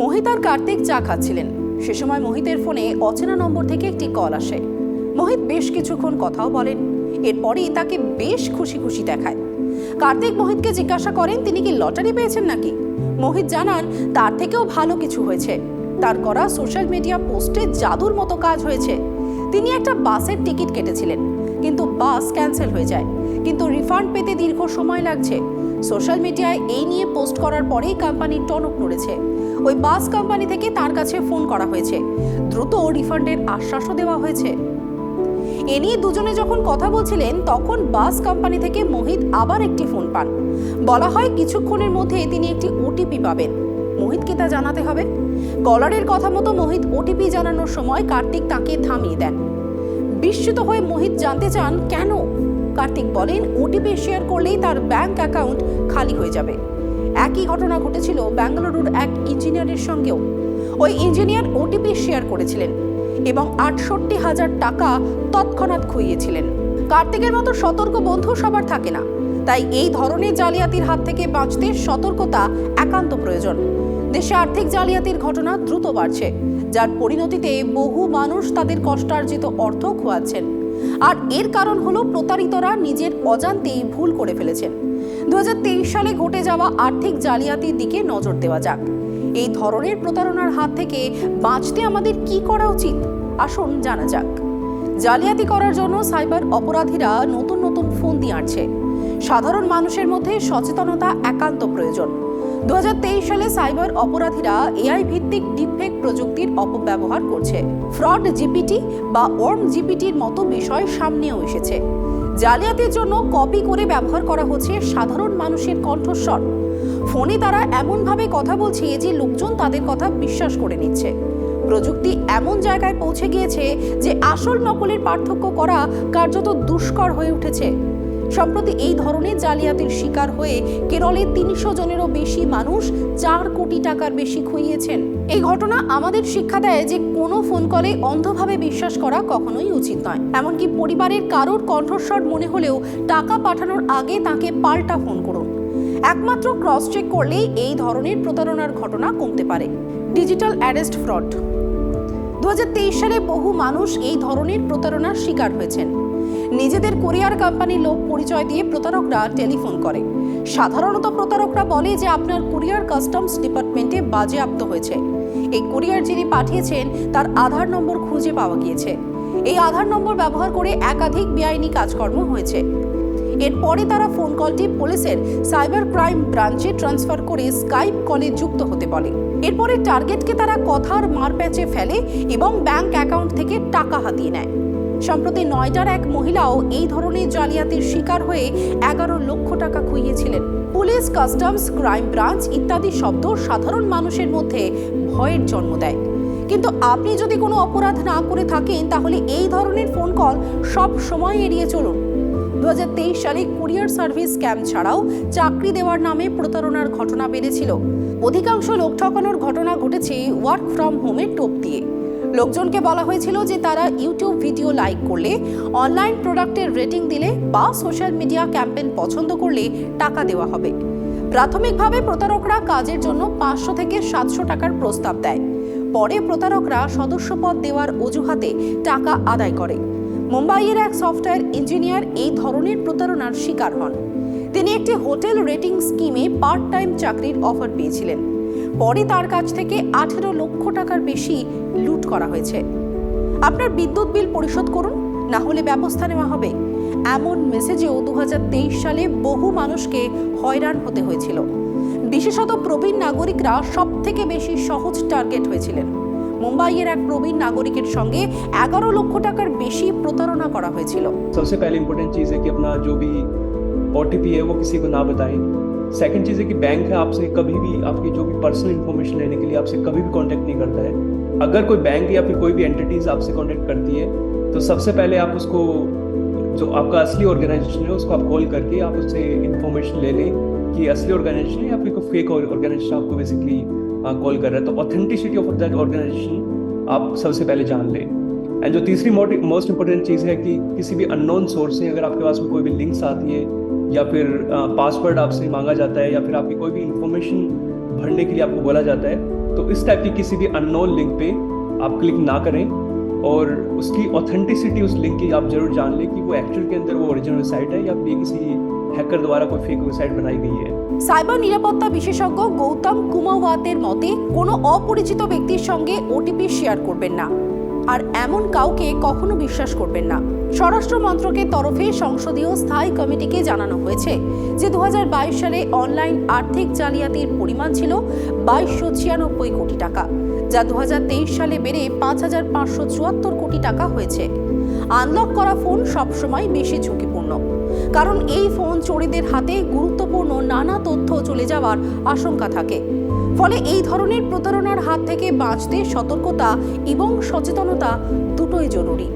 মোহিত আর কার্তিক চা খাচ্ছিলেন। সে সময় মোহিতের ফোনে অচেনা নম্বর থেকে একটি কল আসে। মোহিত বেশ কিছুক্ষণ কথাও বলেন, এরপরই তাকে বেশ খুশি খুশি দেখায়। কার্তিক মোহিতকে জিজ্ঞাসা করেন, তিনি কি লটারি পেয়েছেন নাকি? মোহিত জানান, তার থেকেও ভালো কিছু হয়েছে। তার করা সোশ্যাল মিডিয়া পোস্টে জাদুর মতো কাজ হয়েছে। তিনি একটা বাসের টিকিট কেটেছিলেন, কিন্তু বাস ক্যান্সেল হয়ে যায়। রিফান্ড পেতে দীর্ঘ সময় লাগছে। সোশ্যাল মিডিয়ায় এই নিয়ে পোস্ট করার পরেই কোম্পানির টনক নড়েছে। ওই বাস কোম্পানি থেকে তার কাছে ফোন করা হয়েছে। দ্রুত রিফান্ডের আশ্বাসও দেওয়া হয়েছে। এ নিয়ে দুজনে যখন কথা বলছিলেন, তখন বাস কোম্পানি থেকে মোহিত আবার একটি ফোন পান। বলা হয়, কিছুক্ষণের মধ্যে তিনি একটি ওটিপি পাবেন। মোহিতকে তা জানাতে হবে। কলারের কথা মতো মোহিত ওটিপি জানানোর সময় কার্তিক তাকে থামিয়ে দেন। বিস্মিত হয়ে মোহিত জানতে চান, কেন? কার্তিক বলেন, ওটিপি শেয়ার করলেই তার ব্যাংক অ্যাকাউন্ট খালি হয়ে যাবে। একই ঘটনা ঘটেছিল বেঙ্গালুরুর এক ইঞ্জিনিয়ারের সঙ্গেও। ওই ইঞ্জিনিয়ার ওটিপি শেয়ার করেছিলেন এবং আটষট্টি হাজার টাকা তৎক্ষণাৎ খুইয়েছিলেন। কার্তিকের মতো সতর্ক বন্ধু সবার থাকে না, তাই এই ধরনের জালিয়াতির হাত থেকে বাঁচতে সতর্কতা একান্ত প্রয়োজন। দেশে আর্থিক জালিয়াতির ঘটনা দ্রুত বাড়ছে, যার পরিণতিতে বহু মানুষ তাদের কষ্টার্জিত অর্থ খোয়াচ্ছেন। আর এর কারণ হলো প্রতারিতরা নিজের অজান্তেই ভুল করে ফেলেছেন। দু হাজার তেইশ সালে ঘটে যাওয়া আর্থিক জালিয়াতির দিকে নজর দেওয়া যাক। এই ধরনের প্রতারণার হাত থেকে বাঁচতে আমাদের কি করা উচিত? আসুন জানা যাক। জালিয়াতি করার জন্য সাইবার অপরাধীরা নতুন নতুন ফোন দিয়ে আসছে সাধারণ মানুষের মধ্যে সচেতনতা একান্ত প্রয়োজন। দুহাজার তেইশ সালে সাইবার অপরাধীরা এআই ভিত্তিক ডিপফেক প্রযুক্তির অপব্যবহার করছে। ফ্রড জিপিটি বা ওর্ম জিপিটির মতো বিষয় সামনেও এসেছে। জালিয়াতির জন্য কপি করে ব্যবহার করা হচ্ছে সাধারণ মানুষের কণ্ঠস্বর। ফোনে তারা এমনভাবে কথা বলছে যে লোকজন তাদের কথা বিশ্বাস করে নিচ্ছে। প্রযুক্তি এমন জায়গায় পৌঁছে গিয়েছে যে আসল নকলের পার্থক্য করা কার্যত দুষ্কর হয়ে উঠেছে। সম্প্রতি এই ধরনের জালিয়াতির শিকার হয়ে কেরলে তিনশো জনেরও বেশি মানুষ চার কোটি টাকার বেশি খুইয়েছেন। এই ঘটনা আমাদের শিক্ষা দেয় যে কোনো ফোন কলে অন্ধভাবে বিশ্বাস করা কখনোই উচিত নয়। এমনকি পরিবারের কারোর কণ্ঠস্বর মনে হলেও টাকা পাঠানোর আগে তাকে পাল্টা ফোন করুন। একমাত্র ক্রস চেক করলেই এই ধরনের প্রতারণার ঘটনা কমতে পারে। Digital arrest fraud. দু হাজার তেইশ সালে বহু মানুষ এই ধরনের প্রতারণার শিকার হয়েছেন। নিজেদের কোরিয়ার কোম্পানির লোক পরিচয় দিয়ে প্রতারকরা টেলিফোন করে। সাধারণত প্রতারকরা বলে যে আপনার কুরিয়ার কাস্টমস ডিপার্টমেন্টে বাজেয়াপ্ত হয়েছে। এই কুরিয়ার যিনি পাঠিয়েছেন, তার আধার নম্বর খুঁজে পাওয়া গিয়েছে। এই আধার নম্বর ব্যবহার করে একাধিক বেআইনি কাজকর্ম হয়েছে। এরপরে তারা ফোন কলটি পুলিশের সাইবার ক্রাইম ব্রাঞ্চে ট্রান্সফার করে স্কাইপ কলে যুক্ত হতে বলে। এরপরে টার্গেটকে তারা কথার মারপ্যাচে ফেলে এবং ব্যাংক অ্যাকাউন্ট থেকে টাকা হাতিয়ে নেয়। সম্প্রতি নয়টার এক মহিলাও এই ধরনের জালিয়াতির শিকার হয়ে এগারো লক্ষ টাকা খুইয়েছিলেন। পুলিশ, কাস্টমস, ক্রাইম ব্রাঞ্চ ইত্যাদি শব্দ সাধারণ মানুষের মধ্যে ভয়ের জন্ম দেয়। কিন্তু আপনি যদি কোনো অপরাধ না করে থাকেন, তাহলে এই ধরনের ফোন কল সব সময় এড়িয়ে চলুন। দু হাজার তেইশ সালে কুরিয়ার সার্ভিস স্ক্যাম ছাড়াও চাকরি দেওয়ার নামে প্রতারণার ঘটনা বেড়েছিল অধিকাংশ লোক ঠকানোর ঘটনা ঘটেছে ওয়ার্ক ফ্রম হোমের টোপ দিয়ে। লোকজনকে বলা হয়েছিল যে তারা ইউটিউব ভিডিও লাইক করলে অনলাইন প্রোডাক্টের রেটিং দিলে বা সোশ্যাল মিডিয়া ক্যাম্পেন পছন্দ করলে টাকা দেওয়া হবে। প্রাথমিকভাবে প্রতারকরা কাজের জন্য পাঁচশো থেকে সাতশো টাকার প্রস্তাব দেয়। পরে প্রতারকরা সদস্যপদ দেওয়ার অজুহাতে টাকা আদায় করে। মুম্বাইয়ের এক সফটওয়্যার ইঞ্জিনিয়ার এই ধরনের প্রতারণার শিকার হন। তিনি একটি হোটেল রেটিং স্কিমে পার্ট টাইম চাকরির অফার পেয়েছিলেন। পরে তার কাছ থেকে আঠেরো লক্ষ টাকার বেশি লুট করা হয়েছে। আপনার বিদ্যুৎ বিল পরিশোধ করুন, না হলে ব্যবস্থা নেওয়া হবে। এমন মেসেজেও দু হাজার তেইশ সালে বহু মানুষকে হয়রান হতে হয়েছিল। বিশেষত প্রবীণ নাগরিকরা সব থেকে বেশি সহজ টার্গেট হয়েছিলেন। মুম্বাইয়ের এক প্রবীণ নাগরিকের সঙ্গে এগারো লক্ষ টাকার বেশি প্রতারণা করা হয়েছিল सबसे पहले इंपॉर्टेंट चीज़ है कि अपना जो भी ओ है वो किसी को ना बताएं सेकंड चीज़ है कि बैंक है आपसे कभी भी आपकी जो भी पर्सनल इन्फॉर्मेशन लेने के लिए आपसे कभी भी कांटेक्ट नहीं करता है अगर कोई बैंक या फिर कोई भी एंटिटीज आपसे कांटेक्ट करती है तो सबसे पहले आप उसको जो आपका असली ऑर्गेनाइजेशन है उसको आप कॉल करके आप उससे इन्फॉर्मेशन ले लें कि असली ऑर्गेनाइजेशन है या फिर कोई फेक ऑर्गेनाइजेशन आपको बेसिकली कॉल कर रहा है तो ऑथेंटिसिटी ऑफ़ दैट ऑर्गेनाइजेशन आप सबसे पहले जान लें। एंड जो तीसरी मोस्ट इंपॉर्टेंट चीज़ है कि किसी भी अननोन सोर्स से अगर आपके पास में कोई भी लिंक्स आती है, या फिर पासवर्ड आपसे मांगा जाता है, या फिर आपकी कोई भी इंफॉर्मेशन भरने के लिए आपको बोला जाता है तो इस टाइप की किसी भी अननोन लिंक पे आप क्लिक ना करें। और उसकी ऑथेंटिसिटी उस लिंक की आप ज़रूर जान लें कि वो एक्चुअल के अंदर वो ओरिजिनल साइट है या फिर किसी हैकर द्वारा कोई फेक वेबसाइट बनाई गई है সাইবার নিরাপত্তা বিশেষজ্ঞ গৌতম কুমাওয়াতের মতে কোনো অপরিচিত ব্যক্তির সঙ্গে ওটিপি শেয়ার করবেন না আর এমন কাউকে কখনো বিশ্বাস করবেন না স্বরাষ্ট্র মন্ত্রকের তরফে সংসদীয় স্থায়ী কমিটিকে জানানো হয়েছে যে দু সালে অনলাইন আর্থিক জালিয়াতির পরিমাণ ছিল বাইশশো ছিয়ানব্বই কোটি টাকা যা দু সালে বেড়ে পাঁচ হাজার পাঁচশো চুয়াত্তর কোটি টাকা হয়েছে আনলক করা ফোন সবসময় বেশি ঝুঁকিপূর্ণ কারণ এই ফোন চোরেদের হাতে গুরুত্বপূর্ণ নানা তথ্য চলে যাওয়ার আশঙ্কা থাকে। ফলে এই ধরনের প্রতারণার হাত থেকে বাঁচতে সতর্কতা এবং সচেতনতা দুটোই জরুরি।